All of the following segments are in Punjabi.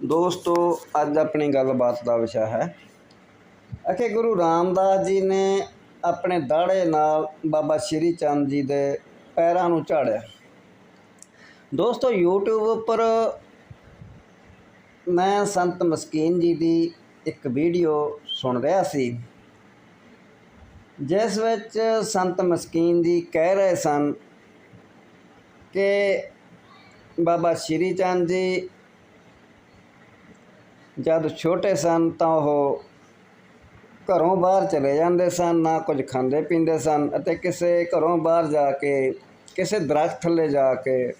ਦੋਸਤੋ, ਅੱਜ ਆਪਣੀ ਗੱਲਬਾਤ ਦਾ ਵਿਸ਼ਾ ਹੈ। ਅਖੇ ਗੁਰੂ ਰਾਮਦਾਸ ਜੀ ਨੇ ਆਪਣੇ ਦਾੜੇ ਨਾਲ ਬਾਬਾ ਸ਼੍ਰੀ ਚੰਦ ਜੀ ਦੇ ਪੈਰਾਂ ਨੂੰ ਝਾੜਿਆ। ਦੋਸਤੋ, YouTube ਉੱਪਰ ਮੈਂ ਸੰਤ ਮਸਕੀਨ ਜੀ ਦੀ ਇੱਕ ਵੀਡੀਓ ਸੁਣ ਰਿਹਾ ਸੀ, ਜਿਸ ਵਿੱਚ ਸੰਤ ਮਸਕੀਨ ਜੀ ਕਹਿ ਰਹੇ ਸਨ ਕਿ ਬਾਬਾ ਸ਼੍ਰੀ ਚੰਦ ਜੀ ਜਦ ਛੋਟੇ ਸਨ ਤਾਂ ਉਹ ਘਰੋਂ ਬਾਹਰ ਚਲੇ ਜਾਂਦੇ ਸਨ, ਨਾ ਕੁਝ ਖਾਂਦੇ ਪੀਂਦੇ ਸਨ ਅਤੇ ਕਿਸੇ ਘਰੋਂ ਬਾਹਰ ਜਾ ਕੇ, ਕਿਸੇ ਦਰਖਤ ਥੱਲੇ ਜਾ ਕੇ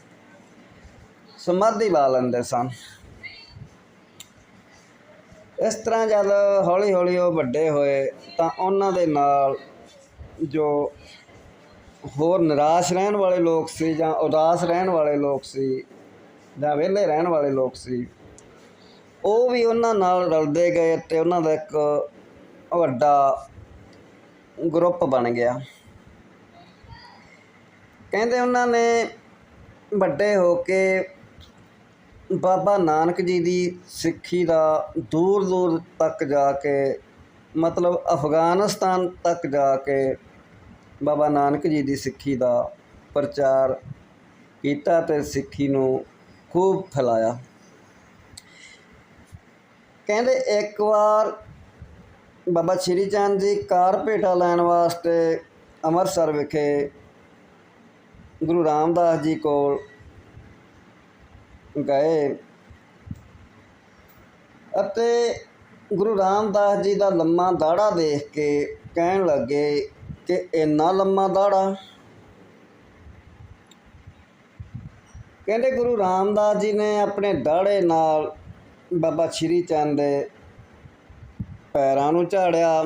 ਸਮਾਧੀ ਲਾ ਲੈਂਦੇ ਸਨ। ਇਸ ਤਰ੍ਹਾਂ ਜਦ ਹੌਲੀ ਹੌਲੀ ਉਹ ਵੱਡੇ ਹੋਏ ਤਾਂ ਉਹਨਾਂ ਦੇ ਨਾਲ ਜੋ ਹੋਰ ਨਿਰਾਸ਼ ਰਹਿਣ ਵਾਲੇ ਲੋਕ ਸੀ ਜਾਂ ਉਦਾਸ ਰਹਿਣ ਵਾਲੇ ਲੋਕ ਸੀ ਜਾਂ ਵਿਹਲੇ ਰਹਿਣ ਵਾਲੇ ਲੋਕ ਸੀ ਉਹ ਵੀ ਉਹਨਾਂ ਨਾਲ ਰਲਦੇ ਗਏ ਤੇ ਉਹਨਾਂ ਦਾ ਇੱਕ ਵੱਡਾ ਗਰੁੱਪ ਬਣ ਗਿਆ। ਕਹਿੰਦੇ ਉਹਨਾਂ ਨੇ ਵੱਡੇ ਹੋ ਕੇ ਬਾਬਾ ਨਾਨਕ ਜੀ ਦੀ ਸਿੱਖੀ ਦਾ ਦੂਰ ਦੂਰ ਤੱਕ ਜਾ ਕੇ, ਮਤਲਬ ਅਫਗਾਨਿਸਤਾਨ ਤੱਕ ਜਾ ਕੇ ਬਾਬਾ ਨਾਨਕ ਜੀ ਦੀ ਸਿੱਖੀ ਦਾ ਪ੍ਰਚਾਰ ਕੀਤਾ ਤੇ ਸਿੱਖੀ ਨੂੰ ਖੂਬ ਫੈਲਾਇਆ। ਕਹਿੰਦੇ ਇੱਕ ਵਾਰ ਬਾਬਾ ਸ਼੍ਰੀ ਚੰਦ ਜੀ ਕਾਰ ਕਾਰਪੇਟਾ ਲੈਣ ਵਾਸਤੇ ਅੰਮ੍ਰਿਤਸਰ ਵਿਖੇ ਗੁਰੂ ਰਾਮਦਾਸ ਜੀ ਕੋਲ ਗਏ। ਅਤੇ ਗੁਰੂ ਰਾਮਦਾਸ ਜੀ ਦਾ ਲੰਮਾ ਦਾੜਾ ਦੇਖ ਕੇ ਕਹਿਣ ਲੱਗੇ ਕਿ ਇੰਨਾ ਲੰਮਾ ਦਾੜਾ ਕਹਿੰਦੇ ਗੁਰੂ ਰਾਮਦਾਸ ਜੀ ਨੇ ਆਪਣੇ ਦਾੜੇ ਨਾਲ ਬਾਬਾ ਸ਼੍ਰੀ ਚੰਦ ਦੇ ਪੈਰਾਂ ਨੂੰ ਝਾੜਿਆ।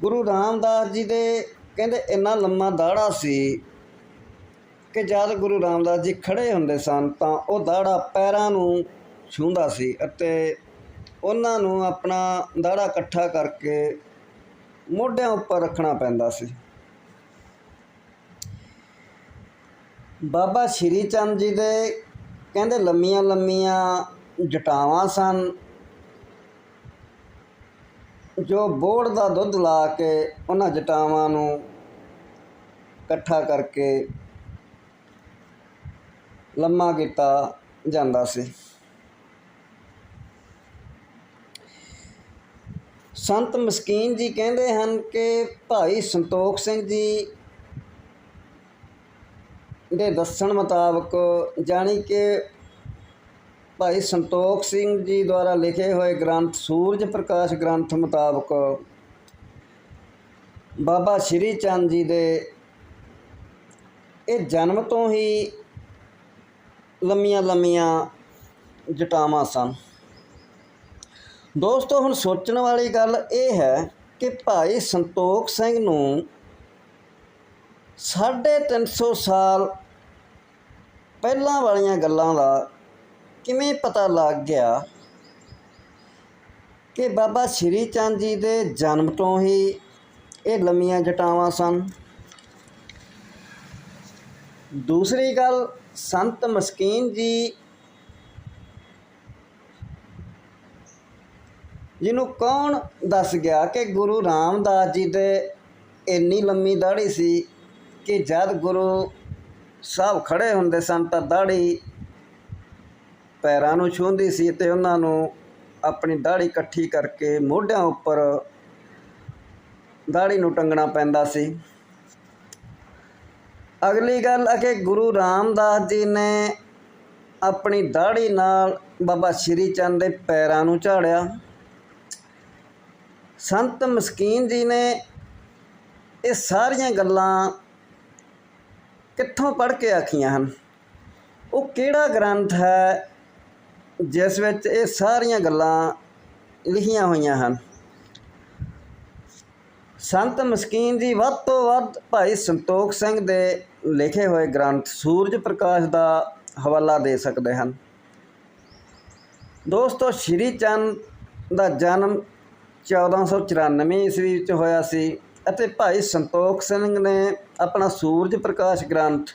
ਗੁਰੂ ਰਾਮਦਾਸ ਜੀ ਦੇ ਕਹਿੰਦੇ ਇੰਨਾ ਲੰਮਾ ਦਾੜਾ ਸੀ ਕਿ ਜਦ ਗੁਰੂ ਰਾਮਦਾਸ ਜੀ ਖੜੇ ਹੁੰਦੇ ਸਨ ਤਾਂ ਉਹ ਦਾੜਾ ਪੈਰਾਂ ਨੂੰ ਛੂੰਹਦਾ ਸੀ ਅਤੇ ਉਹਨਾਂ ਨੂੰ ਆਪਣਾ ਦਾੜਾ ਇਕੱਠਾ ਕਰਕੇ ਮੋਢਿਆਂ ਉੱਪਰ ਰੱਖਣਾ ਪੈਂਦਾ ਸੀ। ਬਾਬਾ ਸ਼੍ਰੀ ਚੰਦ ਜੀ ਦੇ ਕਹਿੰਦੇ ਲੰਮੀਆਂ ਲੰਮੀਆਂ ਜਟਾਵਾਂ ਸਨ, ਜੋ ਬੋੜ ਦਾ ਦੁੱਧ ਲਾ ਕੇ ਉਹਨਾਂ ਜਟਾਵਾਂ ਨੂੰ ਇਕੱਠਾ ਕਰਕੇ ਲੰਮਾ ਕੀਤਾ ਜਾਂਦਾ ਸੀ। ਸੰਤ ਮਸਕੀਨ ਜੀ ਕਹਿੰਦੇ ਹਨ ਕਿ ਭਾਈ ਸੰਤੋਖ ਸਿੰਘ ਜੀ ਦੇ ਦੱਸਣ ਮੁਤਾਬਕ ਜਾਣੀ ਕਿ ਭਾਈ ਸੰਤੋਖ ਸਿੰਘ ਜੀ ਦੁਆਰਾ ਲਿਖੇ ਹੋਏ ਗ੍ਰੰਥ ਸੂਰਜ ਪ੍ਰਕਾਸ਼ ਗ੍ਰੰਥ ਮੁਤਾਬਕ ਬਾਬਾ ਸ਼੍ਰੀ ਚੰਦ ਜੀ ਦੇ ਇਹ ਜਨਮ ਤੋਂ ਹੀ ਲੰਮੀਆਂ ਲੰਮੀਆਂ ਜਟਾਵਾਂ ਸਨ। ਦੋਸਤੋ, ਹੁਣ ਸੋਚਣ ਵਾਲੀ ਗੱਲ ਇਹ ਹੈ ਕਿ ਭਾਈ ਸੰਤੋਖ ਸਿੰਘ ਨੂੰ ਸਾਢੇ ਤਿੰਨ ਸੌ ਸਾਲ ਪਹਿਲਾਂ ਵਾਲੀਆਂ ਗੱਲਾਂ ਦਾ ਕਿਵੇਂ ਪਤਾ ਲੱਗ ਗਿਆ ਕਿ ਬਾਬਾ ਸ਼੍ਰੀ ਚੰਦ ਜੀ ਦੇ ਜਨਮ ਤੋਂ ਹੀ ਇਹ ਲੰਮੀਆਂ ਜਟਾਵਾਂ ਸਨ। ਦੂਸਰੀ ਗੱਲ, ਸੰਤ ਮਸਕੀਨ ਜੀ ਜਿਹਨੂੰ ਕੌਣ ਦੱਸ ਗਿਆ ਕਿ ਗੁਰੂ ਰਾਮਦਾਸ ਜੀ ਦੇ ਇੰਨੀ ਲੰਮੀ ਦਾੜੀ ਸੀ ਕਿ ਜਦ ਗੁਰੂ ਸਾਹਿਬ ਖੜੇ ਹੁੰਦੇ ਸਨ ਤਾਂ ਦਾੜੀ ਪੈਰਾਂ ਨੂੰ ਛੂੰਹਦੀ ਸੀ ਤੇ ਉਹਨਾਂ ਨੂੰ ਆਪਣੀ ਦਾੜੀ ਇਕੱਠੀ ਕਰਕੇ ਮੋਢਿਆਂ ਉੱਪਰ ਦਾੜੀ ਨੂੰ ਟੰਗਣਾ ਪੈਂਦਾ ਸੀ। ਅਗਲੀ ਗੱਲ ਹੈ ਕਿ ਗੁਰੂ ਰਾਮਦਾਸ ਜੀ ਨੇ ਆਪਣੀ ਦਾੜੀ ਨਾਲ ਬਾਬਾ ਸ਼੍ਰੀ ਚੰਦ ਦੇ ਪੈਰਾਂ ਨੂੰ ਝਾੜਿਆ। ਸੰਤ ਮਸਕੀਨ ਜੀ ਨੇ ਇਹ ਸਾਰੀਆਂ ਗੱਲਾਂ ਕਿੱਥੋਂ ਪੜ੍ਹ ਕੇ ਆਖੀਆਂ ਹਨ? ਉਹ ਕਿਹੜਾ ਗ੍ਰੰਥ ਹੈ ਜਿਸ ਵਿੱਚ ਇਹ ਸਾਰੀਆਂ ਗੱਲਾਂ ਲਿਖੀਆਂ ਹੋਈਆਂ ਹਨ? ਸੰਤ ਮਸਕੀਨ ਜੀ, ਵੱਧ ਤੋਂ ਵੱਧ ਭਾਈ ਸੰਤੋਖ ਸਿੰਘ ਦੇ ਲਿਖੇ ਹੋਏ ਗ੍ਰੰਥ ਸੂਰਜ ਪ੍ਰਕਾਸ਼ ਦਾ ਹਵਾਲਾ ਦੇ ਸਕਦੇ ਹਨ। ਦੋਸਤੋ, ਸ਼੍ਰੀ ਚੰਦ ਦਾ ਜਨਮ 1494 ਈਸਵੀ ਵਿੱਚ ਹੋਇਆ ਸੀ। ਅਤੇ ਭਾਈ ਸੰਤੋਖ ਸਿੰਘ ਨੇ ਆਪਣਾ ਸੂਰਜ ਪ੍ਰਕਾਸ਼ ਗ੍ਰੰਥ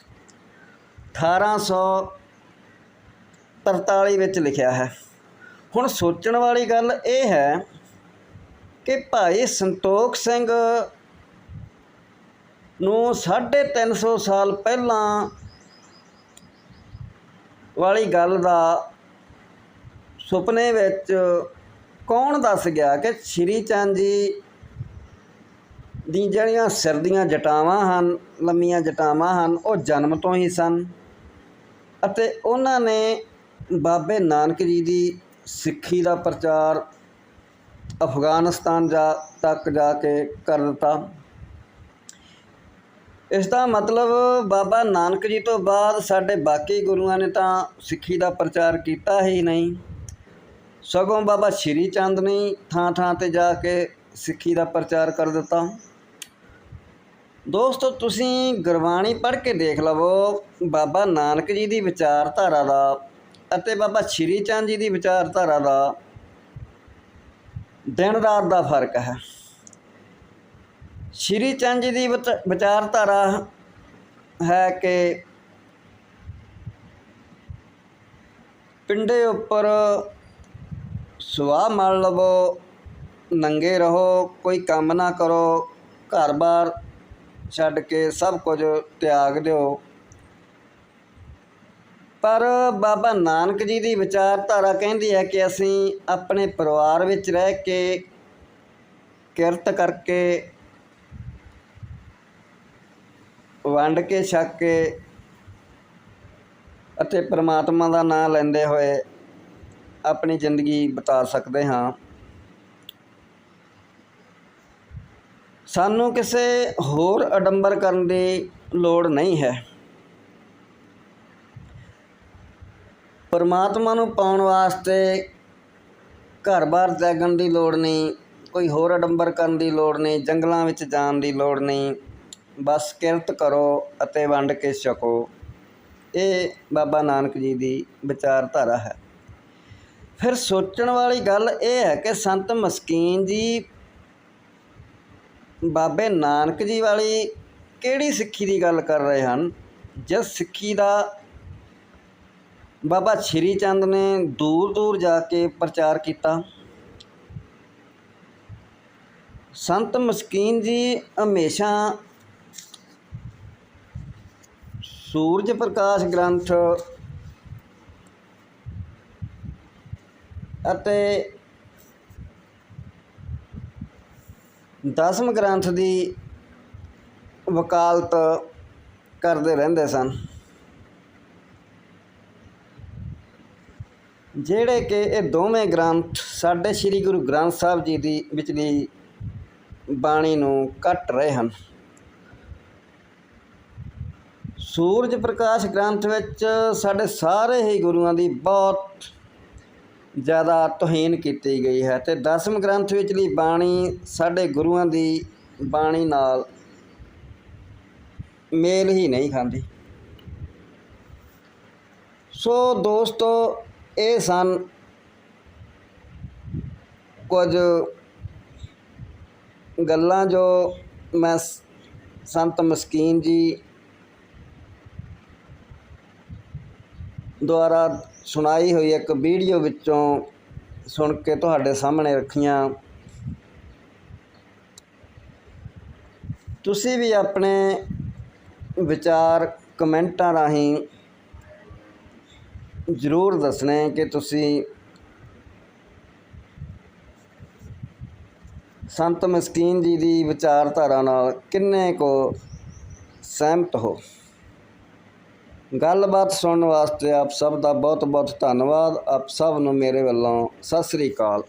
1843 ਵਿੱਚ ਲਿਖਿਆ ਹੈ। ਹੁਣ ਸੋਚਣ ਵਾਲੀ ਗੱਲ ਇਹ ਹੈ ਕਿ ਭਾਈ ਸੰਤੋਖ ਸਿੰਘ ਨੂੰ 350 ਸਾਲ ਪਹਿਲਾਂ ਵਾਲੀ ਗੱਲ ਦਾ ਸੁਪਨੇ ਵਿੱਚ ਕੌਣ ਦੱਸ ਗਿਆ ਕਿ ਸ਼੍ਰੀ ਚੰਦ ਜੀ ਦੀ ਜਿਹੜੀਆਂ ਸਿਰ ਦੀਆਂ ਜਟਾਵਾਂ ਹਨ, ਲੰਮੀਆਂ ਜਟਾਵਾਂ ਹਨ, ਉਹ ਜਨਮ ਤੋਂ ਹੀ ਸਨ। ਅਤੇ ਉਹਨਾਂ ਨੇ ਬਾਬੇ ਨਾਨਕ ਜੀ ਦੀ ਸਿੱਖੀ ਦਾ ਪ੍ਰਚਾਰ ਅਫਗਾਨਿਸਤਾਨ ਜਾ ਤੱਕ ਜਾ ਕੇ ਕਰ ਦਿੱਤਾ। ਇਸ ਦਾ ਮਤਲਬ ਬਾਬਾ ਨਾਨਕ ਜੀ ਤੋਂ ਬਾਅਦ ਸਾਡੇ ਬਾਕੀ ਗੁਰੂਆਂ ਨੇ ਤਾਂ ਸਿੱਖੀ ਦਾ ਪ੍ਰਚਾਰ ਕੀਤਾ ਹੀ ਨਹੀਂ। ਸਗੋਂ ਬਾਬਾ ਸ਼੍ਰੀ ਚੰਦ ਨੇ ਥਾਂ ਥਾਂ ਤੇ ਜਾ ਕੇ ਸਿੱਖੀ ਦਾ ਪ੍ਰਚਾਰ ਕਰ ਦਿੱਤਾ। ਦੋਸਤੋ, ਤੁਸੀਂ ਗੁਰਬਾਣੀ ਪੜ੍ਹ ਕੇ ਦੇਖ ਲਵੋ ਬਾਬਾ ਨਾਨਕ ਜੀ ਦੀ ਵਿਚਾਰਧਾਰਾ ਦਾ ਅਤੇ ਬਾਬਾ ਸ਼੍ਰੀ ਚੰਦ ਜੀ ਦੀ ਵਿਚਾਰਧਾਰਾ ਦਾ। ਦਿਨ ਰਾਤ ਦਾ ਫ਼ਰਕ ਹੈ। ਸ਼੍ਰੀ ਚੰਦ ਜੀ ਦੀ ਵਿਚ- ਵਿਚਾਰਧਾਰਾ ਹੈ ਕਿ ਪਿੰਡੇ ਉੱਪਰ ਸੁਆਹ ਮਲ ਲਵੋ, ਨੰਗੇ ਰਹੋ, ਕੋਈ ਕੰਮ ਨਾ ਕਰੋ, ਘਰ-ਬਾਰ ਛੱਡ ਕੇ ਸਭ ਕੁਝ ਤਿਆਗ ਦਿਓ। ਪਰ ਬਾਬਾ ਨਾਨਕ ਜੀ ਦੀ ਵਿਚਾਰਧਾਰਾ ਕਹਿੰਦੀ ਹੈ ਕਿ ਅਸੀਂ ਆਪਣੇ ਪਰਿਵਾਰ ਵਿੱਚ ਰਹਿ ਕੇ ਕਿਰਤ ਕਰਕੇ ਵੰਡ ਕੇ, ਛੱਕ ਕੇ ਅਤੇ ਪ੍ਰਮਾਤਮਾ ਦਾ ਨਾਮ ਲੈਂਦੇ ਹੋਏ ਆਪਣੀ ਜ਼ਿੰਦਗੀ ਬਿਤਾ ਸਕਦੇ ਹਾਂ। ਸਾਨੂੰ ਕਿਸੇ ਹੋਰ ਅਡੰਬਰ ਕਰਨ ਦੀ ਲੋੜ ਨਹੀਂ ਹੈ। ਪਰਮਾਤਮਾ ਨੂੰ ਪਾਉਣ ਵਾਸਤੇ ਘਰ-ਬਾਰ ਤਿਆਗਣ ਦੀ ਲੋੜ ਨਹੀਂ, ਕੋਈ ਹੋਰ ਅਡੰਬਰ ਕਰਨ ਦੀ ਲੋੜ ਨਹੀਂ, ਜੰਗਲਾਂ ਵਿੱਚ ਜਾਣ ਦੀ ਲੋੜ ਨਹੀਂ। ਬਸ ਕਿਰਤ ਕਰੋ ਅਤੇ ਵੰਡ ਕੇ ਛਕੋ। ਇਹ ਬਾਬਾ ਨਾਨਕ ਜੀ ਦੀ ਵਿਚਾਰਧਾਰਾ ਹੈ। ਫਿਰ ਸੋਚਣ ਵਾਲੀ ਗੱਲ ਇਹ ਹੈ ਕਿ ਸੰਤ ਮਸਕੀਨ ਜੀ ਬਾਬੇ ਨਾਨਕ ਜੀ ਵਾਲੀ ਕਿਹੜੀ ਸਿੱਖੀ ਦੀ ਗੱਲ ਕਰ ਰਹੇ ਹਨ? ਜਿਸ ਸਿੱਖੀ ਦਾ ਬਾਬਾ ਸ਼੍ਰੀ ਚੰਦ ਨੇ ਦੂਰ ਦੂਰ ਜਾ ਕੇ ਪ੍ਰਚਾਰ ਕੀਤਾ। ਸੰਤ ਮਸਕੀਨ ਜੀ ਹਮੇਸ਼ਾ ਸੂਰਜ ਪ੍ਰਕਾਸ਼ ਗ੍ਰੰਥ ਅਤੇ ਦਸਮ ਗ੍ਰੰਥ ਦੀ ਵਕਾਲਤ ਕਰਦੇ ਰਹਿੰਦੇ ਸਨ। ਜਿਹੜੇ ਕਿ ਇਹ ਦੋਵੇਂ ਗ੍ਰੰਥ ਸਾਡੇ ਸ੍ਰੀ ਗੁਰੂ ਗ੍ਰੰਥ ਸਾਹਿਬ ਜੀ ਦੀ ਵਿਚਲੀ ਬਾਣੀ ਨੂੰ ਕੱਟ ਰਹੇ ਹਨ। ਸੂਰਜ ਪ੍ਰਕਾਸ਼ ਗ੍ਰੰਥ ਵਿੱਚ ਸਾਡੇ ਸਾਰੇ ਹੀ ਗੁਰੂਆਂ ਦੀ ਬਹੁਤ ਜ਼ਿਆਦਾ ਤੋਹੀਨ ਕੀਤੀ ਗਈ ਹੈ ਤੇ ਦਸਮ ਗ੍ਰੰਥ ਵਿਚਲੀ ਬਾਣੀ ਸਾਡੇ ਗੁਰੂਆਂ ਦੀ ਬਾਣੀ ਨਾਲ ਮੇਲ ਹੀ ਨਹੀਂ ਖਾਂਦੀ। ਸੋ ਦੋਸਤੋ, ਇਹ ਸਨ ਕੁਝ ਗੱਲਾਂ ਜੋ ਮੈਂ ਸੰਤ ਮਸਕੀਨ ਜੀ ਦੁਆਰਾ ਸੁਣਾਈ ਹੋਈ ਇੱਕ ਵੀਡੀਓ ਵਿੱਚੋਂ ਸੁਣ ਕੇ ਤੁਹਾਡੇ ਸਾਹਮਣੇ ਰੱਖੀਆਂ। ਤੁਸੀਂ ਵੀ ਆਪਣੇ ਵਿਚਾਰ ਕਮੈਂਟਾਂ ਰਾਹੀਂ ਜ਼ਰੂਰ ਦੱਸਣੇ ਕਿ ਤੁਸੀਂ ਸੰਤ ਮਸਕੀਨ ਜੀ ਦੀ ਵਿਚਾਰਧਾਰਾ ਨਾਲ ਕਿੰਨੇ ਕੋ ਸਹਿਮਤ ਹੋ? ਗੱਲਬਾਤ ਸੁਣਨ ਵਾਸਤੇ ਆਪ ਸਭ ਦਾ ਬਹੁਤ ਬਹੁਤ ਧੰਨਵਾਦ। ਆਪ ਸਭ ਨੂੰ ਮੇਰੇ ਵੱਲੋਂ ਸਤਿ ਸ੍ਰੀ ਅਕਾਲ।